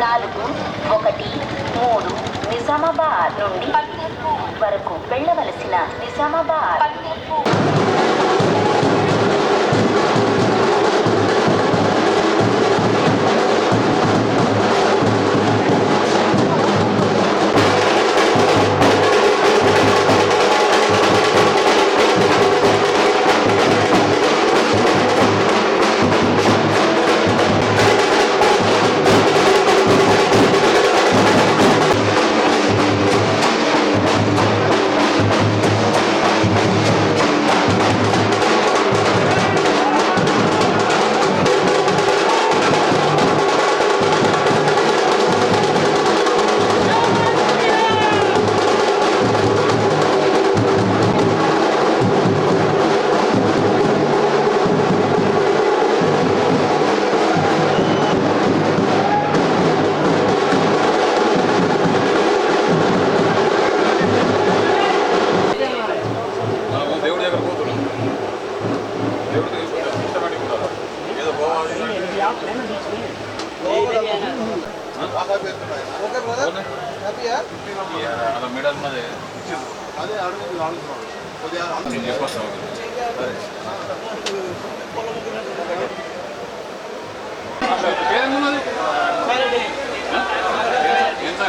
నాలుగు ఒకటి మూడు నిజామాబాద్ నుండి వరకు వెళ్ళవలసిన నిజామాబాద్. ఓకే బ్రదర్ హ్యాపీయా అలా మెడల్ ఉన్నది అదే అడుగు అడుగుతున్నాడు కొద్దిగా నేను చెప్పొస్తాను ఎంత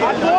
Yeah.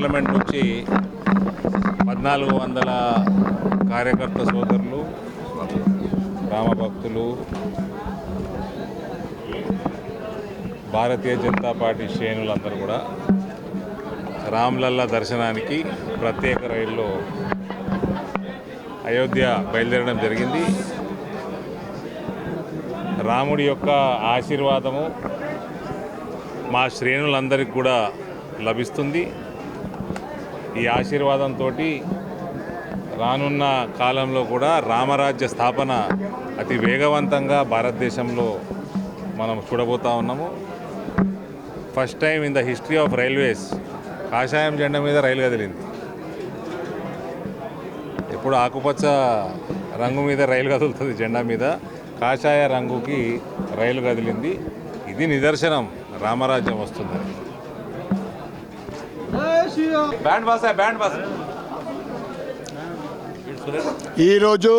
పార్లమెంట్ నుంచి పద్నాలుగు వందల కార్యకర్త సోదరులు రామభక్తులు భారతీయ జనతా పార్టీ శ్రేణులందరూ కూడా రామ్లల్లా దర్శనానికి ప్రత్యేక రైల్లో అయోధ్య బయలుదేరడం జరిగింది. రాముడి యొక్క ఆశీర్వాదము మా శ్రేణులందరికీ కూడా లభిస్తుంది. ఈ ఆశీర్వాదంతో రానున్న కాలంలో కూడా రామరాజ్య స్థాపన అతి వేగవంతంగా భారతదేశంలో మనం చూడబోతా ఉన్నాము. First time in the history of railways కాషాయం జెండా మీద రైలు కదిలింది. ఎప్పుడు ఆకుపచ్చ రంగు మీద రైలు కదులుతుంది జెండా మీద కాషాయ రంగుకి రైలు కదిలింది. ఇది నిదర్శనం. రామరాజ్యం వస్తుందని బ్యాండ్ బాస్ బ్యాండ్ బాస్ ఈరోజు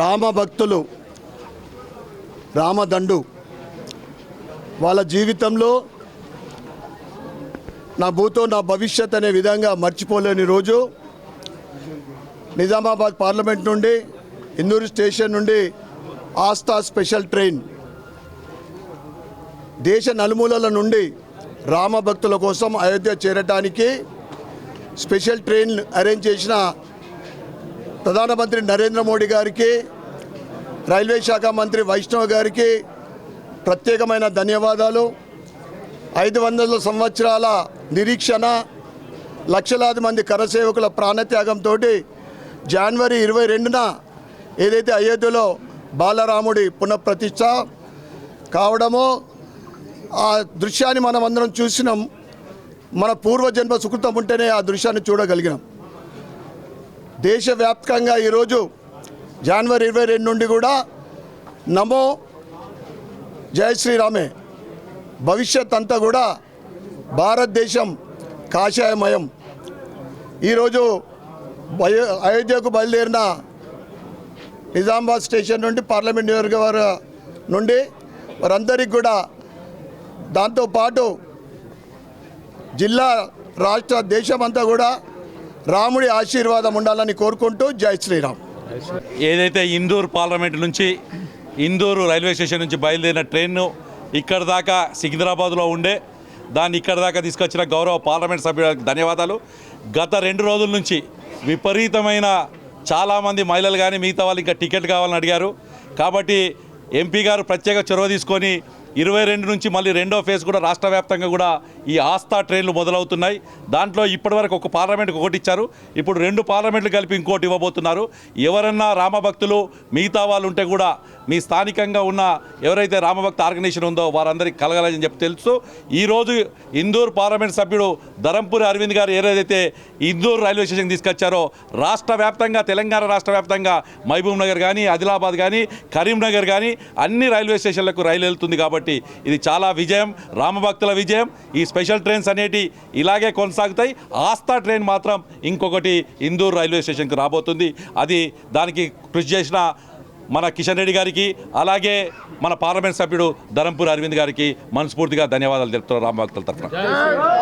రామ భక్తులు రామదండు వాళ్ళ జీవితంలో నా భూతో నా భవిష్యత్ అనే విధంగా మర్చిపోలేని రోజు. నిజామాబాద్ పార్లమెంట్ నుండి ఇందూరు స్టేషన్ నుండి ఆస్థా స్పెషల్ ట్రైన్. దేశ నలుమూలల నుండి రామ భక్తుల కోసం అయోధ్య చేరటానికి స్పెషల్ ట్రైన్ అరేంజ్ చేసిన ప్రధానమంత్రి నరేంద్ర మోడీ గారికి రైల్వే శాఖ మంత్రి వైష్ణవ్ గారికి ప్రత్యేకమైన ధన్యవాదాలు. ఐదు వందల సంవత్సరాల నిరీక్షణ లక్షలాది మంది కరసేవకుల ప్రాణత్యాగంతో జనవరి ఇరవై రెండున ఏదైతే అయోధ్యలో బాలరాముడి పునఃప్రతిష్ట కావడమో ఆ దృశ్యాన్ని మనం అందరం చూసినాం. మన పూర్వజన్మ సుకృతం ఉంటేనే ఆ దృశ్యాన్ని చూడగలిగినాం. దేశవ్యాప్తంగా ఈరోజు జనవరి ఇరవై రెండు నుండి కూడా నమో జయ శ్రీరామే. భవిష్యత్ అంతా కూడా భారతదేశం కాషాయమయం. ఈరోజు బయో అయోధ్యకు బయలుదేరిన నిజామాబాద్ స్టేషన్ నుండి పార్లమెంట్ నియోజకవర్గ నుండి వారందరికీ కూడా దాంతోపాటు జిల్లా రాష్ట్ర దేశమంతా కూడా రాముడి ఆశీర్వాదం ఉండాలని కోరుకుంటూ జై శ్రీరామ్. ఏదైతే ఇందూర్ పార్లమెంట్ నుంచి ఇందూరు రైల్వే స్టేషన్ నుంచి బయలుదేరిన ట్రైన్ను ఇక్కడ దాకా సికింద్రాబాద్లో ఉండే దాన్ని ఇక్కడ దాకా తీసుకొచ్చిన గౌరవ పార్లమెంట్ సభ్యులకు ధన్యవాదాలు. గత రెండు రోజుల నుంచి విపరీతమైన చాలామంది మహిళలు కానీ మిగతా వాళ్ళు ఇంకా టికెట్ కావాలని అడిగారు. కాబట్టి ఎంపీ గారు ప్రత్యేక చొరవ తీసుకొని ఇరవై రెండు నుంచి మళ్ళీ రెండో ఫేజ్ కూడా రాష్ట్ర వ్యాప్తంగా కూడా ఈ ఆస్థా ట్రైన్లు మొదలవుతున్నాయి. దాంట్లో ఇప్పటివరకు ఒక పార్లమెంట్కి ఒకటి ఇచ్చారు. ఇప్పుడు రెండు పార్లమెంట్లు కలిపి ఇంకోటి ఇవ్వబోతున్నారు. ఎవరన్నా రామభక్తులు మిగతా వాళ్ళు ఉంటే కూడా మీ స్థానికంగా ఉన్న ఎవరైతే రామభక్త ఆర్గనైజేషన్ ఉందో వారందరికీ కలగాలని చెప్పి తెలుసు ఈరోజు ఇందూర్ పార్లమెంట్ సభ్యుడు ధరంపూరి అరవింద్ గారు ఏదైతే ఇందూర్ రైల్వే స్టేషన్ తీసుకొచ్చారో రాష్ట్ర వ్యాప్తంగా తెలంగాణ రాష్ట్ర వ్యాప్తంగా మహబూబ్ నగర్ కానీ ఆదిలాబాద్ కానీ కరీంనగర్ కానీ అన్ని రైల్వే స్టేషన్లకు రైలు వెళ్తుంది కాబట్టి ఇది చాలా విజయం రామభక్తుల విజయం. ఈ స్పెషల్ ట్రైన్స్ అనేటి ఇలాగే కొనసాగుతాయి. ఆస్థా ట్రైన్ మాత్రం ఇంకొకటి ఇందూర్ రైల్వే స్టేషన్కి రాబోతుంది. అది దానికి కృషి చేసిన మన కిషన్ రెడ్డి గారికి అలాగే మన పార్లమెంట్ సభ్యుడు ధరంపూర్ అరవింద్ గారికి మనస్ఫూర్తిగా ధన్యవాదాలు తెలుపుతున్నారు రామభక్తుల తరఫున.